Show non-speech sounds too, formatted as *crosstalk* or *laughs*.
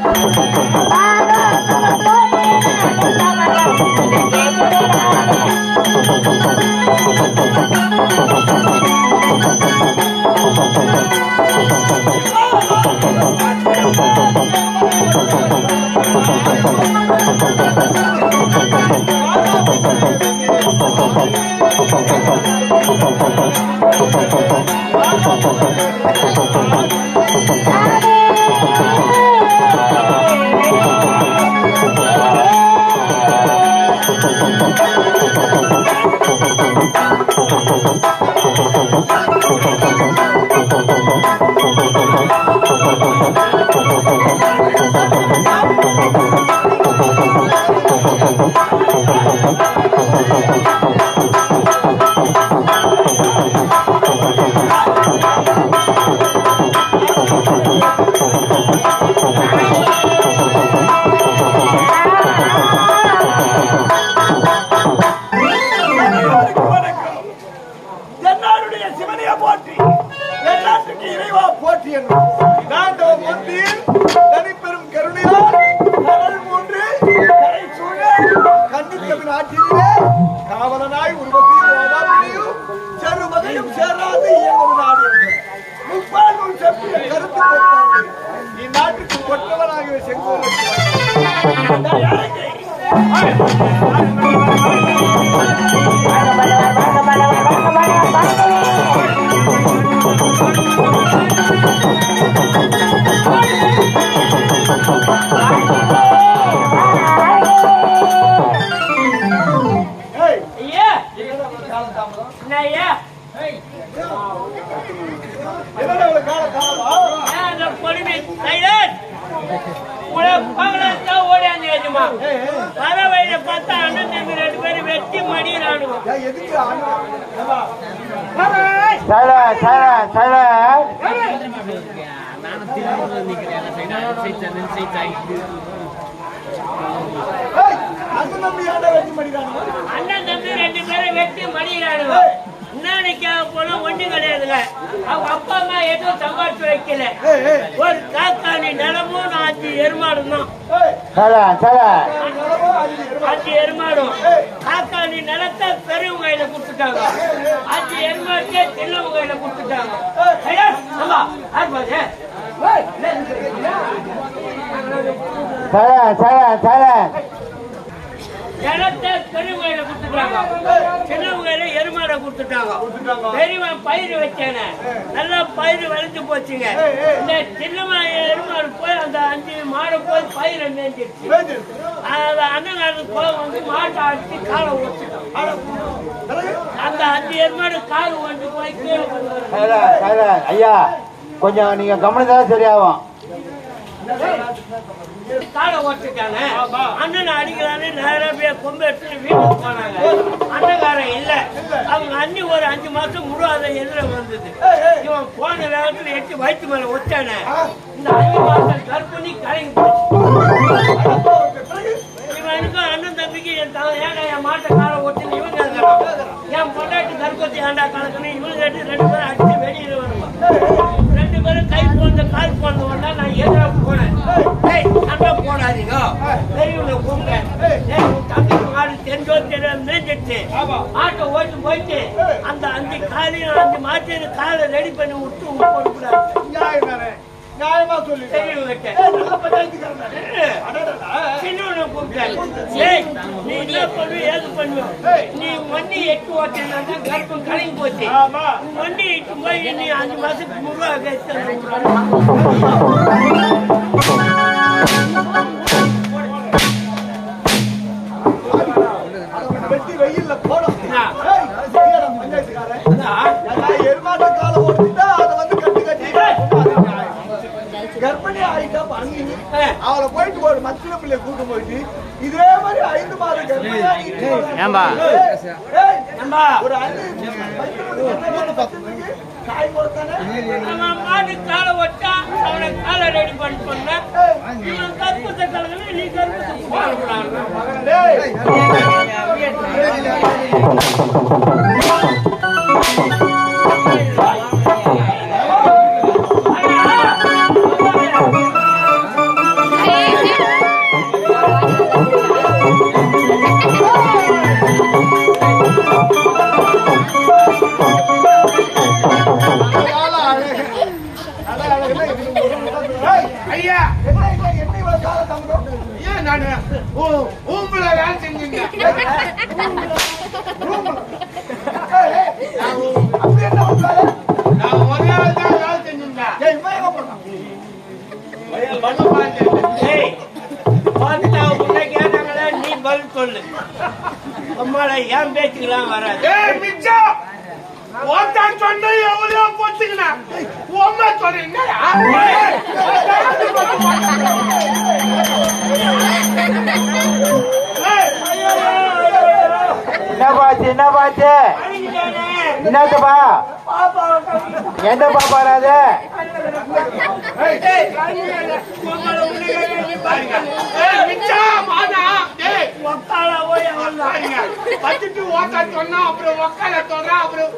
哈哈哈哈哈哈 என்னாட்டுக்கு இறைவா போற்றி என்று நாட்டோ மத்தியில் தனி ஏய் ஏஜுமா வர வழியில பார்த்தா அண்ணன் தம்பி ரெண்டு பேரும் வெட்டி ஏய், அண்ணன் தம்பி ஏன்டா வெட்டி மடிக்கிறானுங்க? அண்ணன் தம்பி ரெண்டு பேரும் வெட்டி மடியிறானுங்க. இன்னைக்காக போனா ஒண்ணு கிடையாதுங்க. அவங்க அப்பா அம்மா எதுவும் சம்பாதிச்சு வைக்கல. ஒரு காக்காணி நிலமும் அஞ்சு எருமாடும் தான். அஞ்சு எருமை. அஞ்சு எருமாடும். காக்காணி நிலத்தை பெரியவங்க கையில கொடுத்துட்டாங்க. அஞ்சு எருமாட்டே சின்னவங்க கையில கொடுத்துட்டாங்க. ஐயா, ஆமா, யார் பாரு? ஏய், இல்லை, இல்லை. சைல சைல சைல நிலத்தை பெரியவங்க கையில கொடுத்துட்டாங்க. சின்னவங்க எருமாடை கொடுத்துட்டாங்க. பெரியவன் பயிர் வச்சானே. நல்லா பயிர் விளைஞ்சு போச்சுங்க. இந்த சின்னவன் எருமாடு போய் அந்த அஞ்சு மாடு போய் பயிரை மேய்ஞ்சிருச்சு. அது அண்ணங்காரனுக்கு போய் வந்து மாட்டை அடிச்சு காலை பிறகு? அந்த அஞ்சு எருமாடு கால் வந்து போய் கீழே ஐயா கொஞ்சம் நீங்க கவனித்தா சரியாகும். காலை ஓட்டுட்டாங்க அண்ணன் அடிக்கிறான்னு நேரா போய் கொம்பு எடுத்துட்டு வீட்டுக்கு போனாங்க. அண்ணங்காரன் இல்ல. அவங்க அண்ணி ஒரு அஞ்சு மாசம் முழுவாத எதிர வந்தது. இவன் போன வேகத்துல எட்டு வயிற்று மேல ஒட்டானே இந்த அஞ்சு மாசம் கற்பனி கலங்கி போச்சு. காலை ரெடி பண்ணி விட்டு. நியாயமா சொல்லு. நல்ல பஞ்சாயத்துக்காரன். ஏய், நீ என்ன பண்ணுவ, ஏது பண்ணுவ? நீ வண்டி எட்டு ஓட்டினா கர்ப்பம் கலங்கி போச்சு. வண்டி இட்டு போய் நீ அஞ்சு மாசத்துக்கு முழுவா வெட்டி வெயில்ல போடும். அவளை போயிட்டு ஒரு மச்சின பிள்ளை கூட்டு போயிட்டு. இதே மாதிரி ஐந்து மாதம் ஏம்பா? ஒரு அவன் மாட்டு காலை ஒட்டான், அவனை காலை ready பண்ணி சொன்னேன். இவன் கர்ப்பத்தை கலக்கணும், நீ கர்ப்பத்தை போடக்கூடாது. ஊம்புல வேலை *laughs* ஏய், நான் ஊ- அப்படி என்ன? நான் ஒரே ஆள் தான் வேலை செஞ்சிருந்தேன். ஏய், இவன் எங்க போனான்? பண்ண பார்த்தேன் ஏய், பார்த்தா உன்னை கேட்டாங்களே, நீ பதில் சொல்லு. அம்மாடா ஏன் பேச்சுக்கெல்லாம் வராது? ஏய் மிச்சம். ஒருத்தன் சொன்ன எவ்வளோ போச்சுக்கண்ணா உண்மை சொல்றேன் அவன் பாருங்க பாப்பா அது சொன்னா அப்புறம் உக்கால சொல்றா அப்புறம்